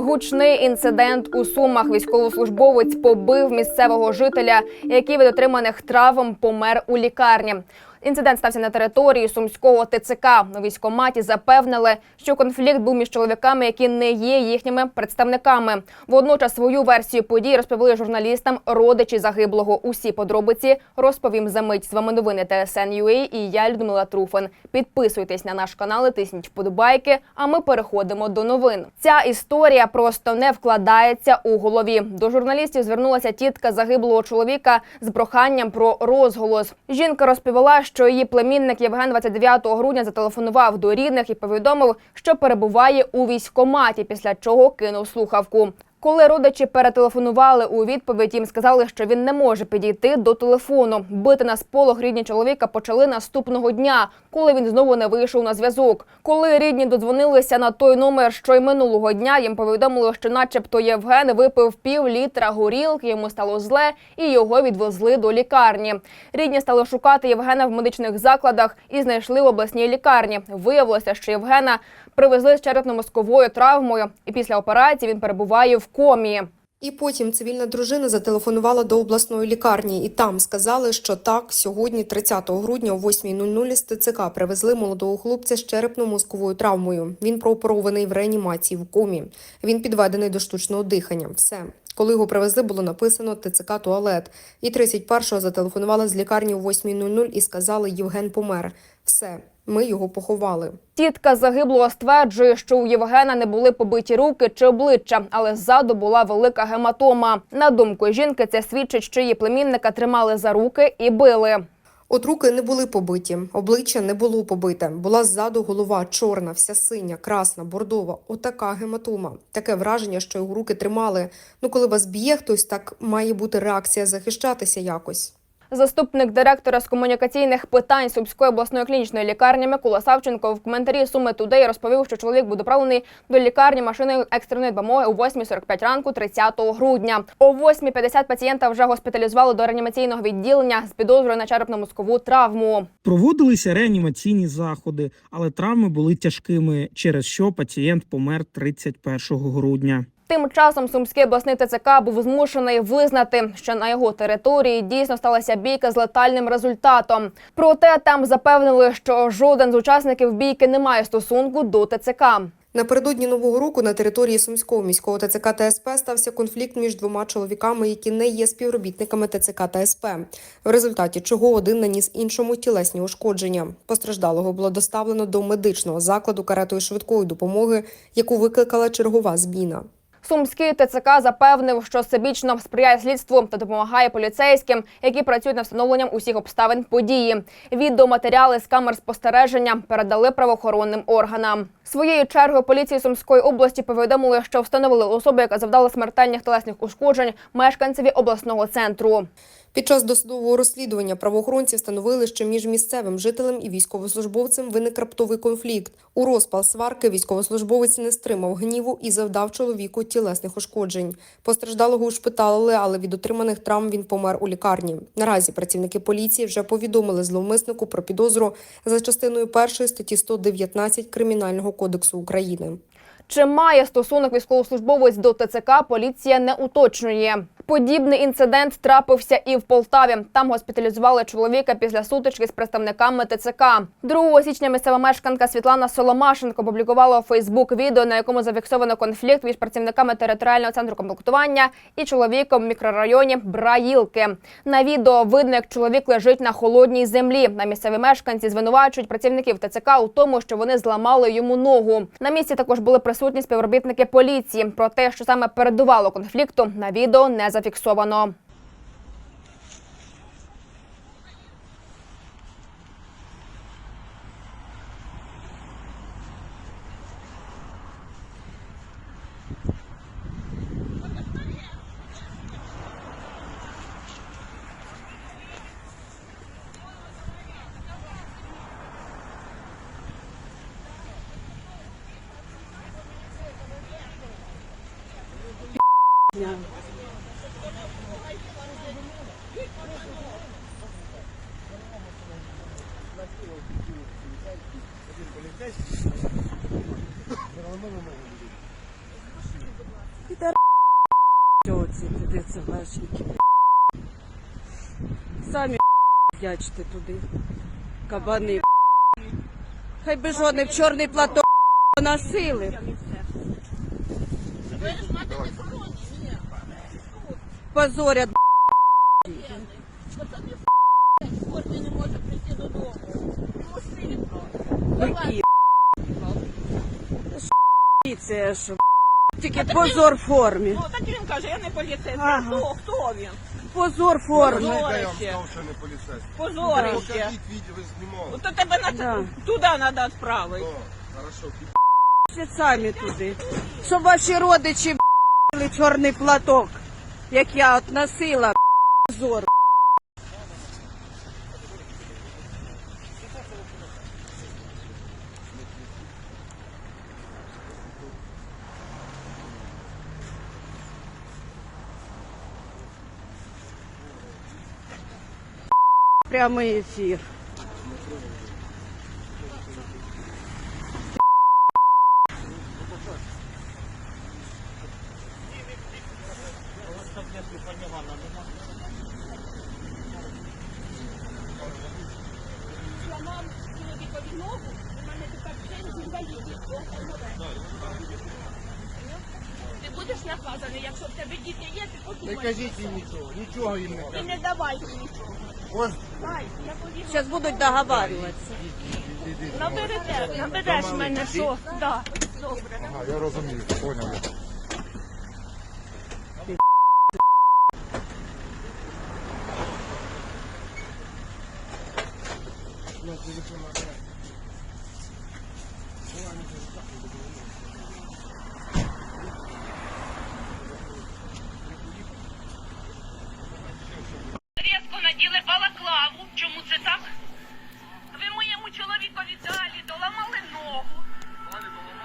Гучний інцидент у Сумах. Військовослужбовець побив місцевого жителя, який від отриманих травм помер у лікарні. Інцидент стався на території сумського ТЦК. У військкоматі запевнили, що конфлікт був між чоловіками, які не є їхніми представниками. Водночас свою версію подій розповіли журналістам родичі загиблого. Усі подробиці розповім за мить. З вами новини ТСН.UA і я Людмила Труфан. Підписуйтесь на наш канал, і тисніть вподобайки. А ми переходимо до новин. Ця історія просто не вкладається у голові. До журналістів звернулася тітка загиблого чоловіка з проханням про розголос. Жінка розповіла, що її племінник Євген 29 грудня зателефонував до рідних і повідомив, що перебуває у військкоматі, після чого кинув слухавку. Коли родичі перетелефонували у відповідь, їм сказали, що він не може підійти до телефону. Бити на сполох рідні чоловіка почали наступного дня, коли він знову не вийшов на зв'язок. Коли рідні додзвонилися на той номер, що й минулого дня, їм повідомили, що, начебто, Євген випив пів літра горілки, йому стало зле, і його відвезли до лікарні. Рідні стали шукати Євгена в медичних закладах і знайшли в обласній лікарні. Виявилося, що Євгена привезли з черепно-мозковою травмою, і після операції він перебуває в комі. І потім цивільна дружина зателефонувала до обласної лікарні, і там сказали, що так, сьогодні, 30 грудня, о 8.00 з ТЦК привезли молодого хлопця з черепно-мозковою травмою. Він прооперований в реанімації в комі. Він підведений до штучного дихання. Все. Коли його привезли, було написано ТЦК туалет. І 31-го зателефонували з лікарні о 8.00 і сказали, Євген помер. Все, ми його поховали. Тітка загиблого стверджує, що у Євгена не були побиті руки чи обличчя, але ззаду була велика гематома. На думку жінки, це свідчить, що її племінника тримали за руки і били. От руки не були побиті, обличчя не було побите. Була ззаду голова чорна, вся синя, красна, бордова. Отака гематома. Таке враження, що його руки тримали. Ну, коли вас б'є хтось, так має бути реакція захищатися якось. Заступник директора з комунікаційних питань Сумської обласної клінічної лікарні Микола Савченко в коментарі Суми Тудей розповів, що чоловік буде доправлений до лікарні машиною екстреної допомоги о 8.45 ранку 30 грудня. О 8.50 пацієнта вже госпіталізували до реанімаційного відділення з підозрою на черепно-мозкову травму. Проводилися реанімаційні заходи, але травми були тяжкими, через що пацієнт помер 31 грудня. Тим часом Сумський обласний ТЦК був змушений визнати, що на його території дійсно сталася бійка з летальним результатом. Проте там запевнили, що жоден з учасників бійки не має стосунку до ТЦК. Напередодні нового року на території Сумського міського ТЦК та СП стався конфлікт між двома чоловіками, які не є співробітниками ТЦК та СП, в результаті чого один наніс іншому тілесні ушкодження. Постраждалого було доставлено до медичного закладу каретою швидкої допомоги, яку викликала чергова зміна. Сумський ТЦК запевнив, що всебічно сприяє слідству та допомагає поліцейським, які працюють над встановленням усіх обставин події. Відеоматеріали з камер спостереження передали правоохоронним органам. Своєю чергою поліції Сумської області повідомили, що встановили особу, яка завдала смертельних телесних ушкоджень мешканцеві обласного центру. Під час досудового розслідування правоохоронці встановили, що між місцевим жителем і військовослужбовцем виник раптовий конфлікт. У розпал сварки військовослужбовець не стримав гніву і завдав чоловіку тілесних ушкоджень. Постраждалого ушпиталили, але від отриманих травм він помер у лікарні. Наразі працівники поліції вже повідомили зловмиснику про підозру за частиною першої статті 119 Кримінального кодексу України. Чи має стосунок військовослужбовець до ТЦК, поліція не уточнює. Подібний інцидент трапився і в Полтаві. Там госпіталізували чоловіка після сутички з представниками ТЦК. 2 січня місцева мешканка Світлана Соломашенко опублікувала у Фейсбук відео, на якому зафіксовано конфлікт між працівниками територіального центру комплектування і чоловіком в мікрорайоні Браїлки. На відео видно, як чоловік лежить на холодній землі. На місцеві мешканці звинувачують працівників ТЦК у тому, що вони зламали йому ногу. На місці також були присутні співробітники поліції. Про те, що саме передувало конфлікту, на відео не не зафіксовано. Yeah. Підар оці туди. Самі дячте туди. Кабани. Хай би жодний в чорний платок насили. Позорять. І Це що? Тільки позор в формі. Ну, так він каже, я не поліцейський. Ага. Хто? Хто він? Позор в формі. Я вам сказав, що не поліцейський. Позорище. Покажіть відео, ви знімали. То тебе на Да. туди треба відправити. О, хорошо. Всі самі туди. Щоб ваші родичі б***ли чорний платок, як я от носила Прямий ефір. Ти будеш наказаний, якщо в тебе діти є, ти Не кажіть їм нічого, нічого їм не І кажіть. не давайте нічого. Ось, Дай, я повірю. Зараз будуть договарюватися. Наберете, набереш мене, що? Да. Добре. ага, я розумію, поняв наділи балаклаву. Чому це так? Ви моєму чоловікові далі доламали ногу.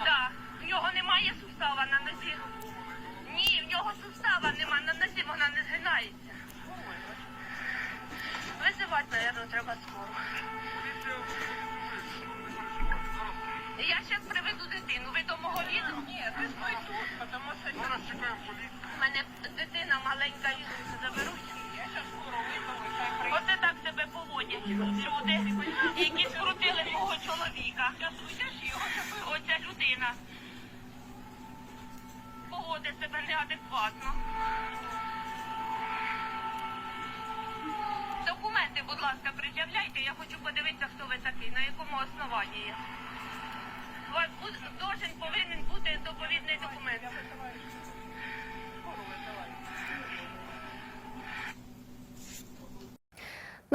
Так. В нього немає сустава на нозі. Ні, в нього сустава нема на нозі, вона не згинається. Наверное, треба скоро. Я зараз приведу дитину. Ви до мого віду? Ні, ви стой тут, тому що зараз чекаємо поліцію. У мене дитина маленька і заберуть. Я зараз скоро визову, Оце так себе поводять люди, які скрутили мого чоловіка. Оця людина поводить себе неадекватно. Документи, будь ласка, пред'являйте. Я хочу подивитися, хто ви такий, на якому основанні є. У вас должен повинен бути доповідний документ.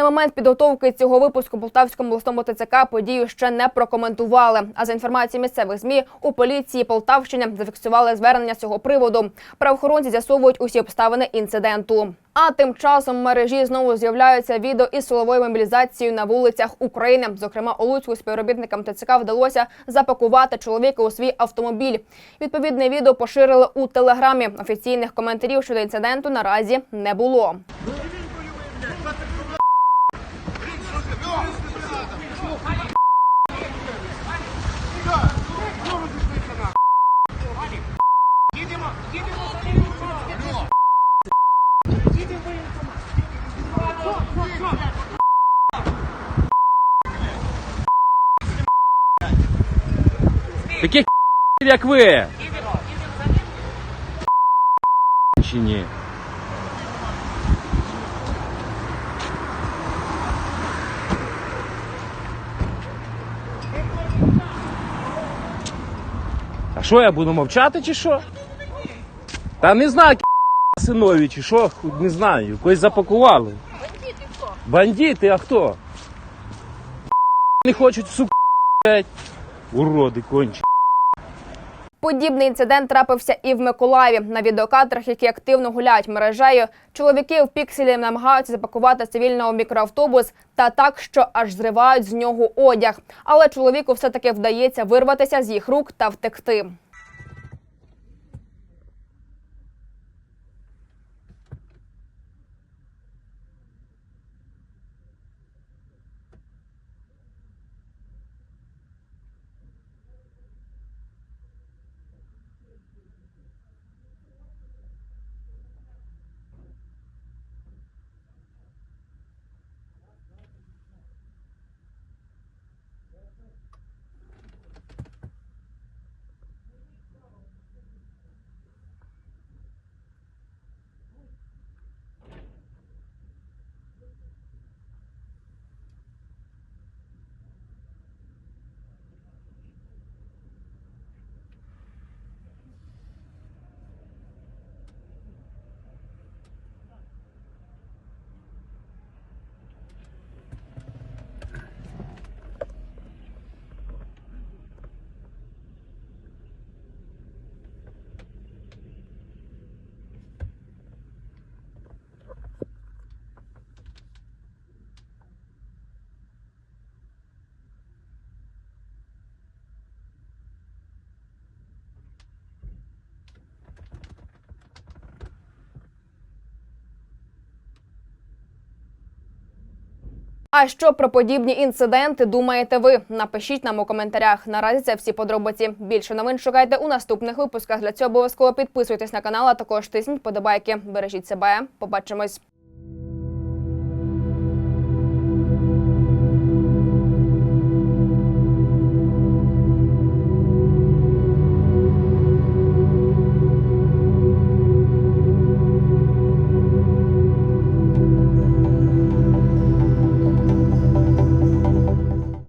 На момент підготовки цього випуску Полтавському обласному ТЦК подію ще не прокоментували. А за інформацією місцевих змі у поліції Полтавщини зафіксували звернення з цього приводу. Правоохоронці з'ясовують усі обставини інциденту. А тим часом в мережі знову з'являються відео із силовою мобілізацією на вулицях України. Зокрема, у Луцьку співробітникам ТЦК вдалося запакувати чоловіка у свій автомобіль. Відповідне відео поширили у телеграмі. Офіційних коментарів щодо інциденту наразі не було. Як ви. Чи ні? А що я буду мовчати чи що? Та не знаю, синові чи що, не знаю, когось запакували. Бандити хто? Бандити, а хто? Не хочуть, сука, уроди кончі. Подібний інцидент трапився і в Миколаєві. На відеокадрах, які активно гуляють мережею, чоловіки в пікселі намагаються запакувати цивільного мікроавтобус та так, що аж зривають з нього одяг. Але чоловіку все таки вдається вирватися з їх рук та втекти. А що про подібні інциденти думаєте ви? Напишіть нам у коментарях. Наразі це всі подробиці. Більше новин шукайте у наступних випусках. Для цього обов'язково підписуйтесь на канал, а також тисніть подобайки. Бережіть себе. Побачимось.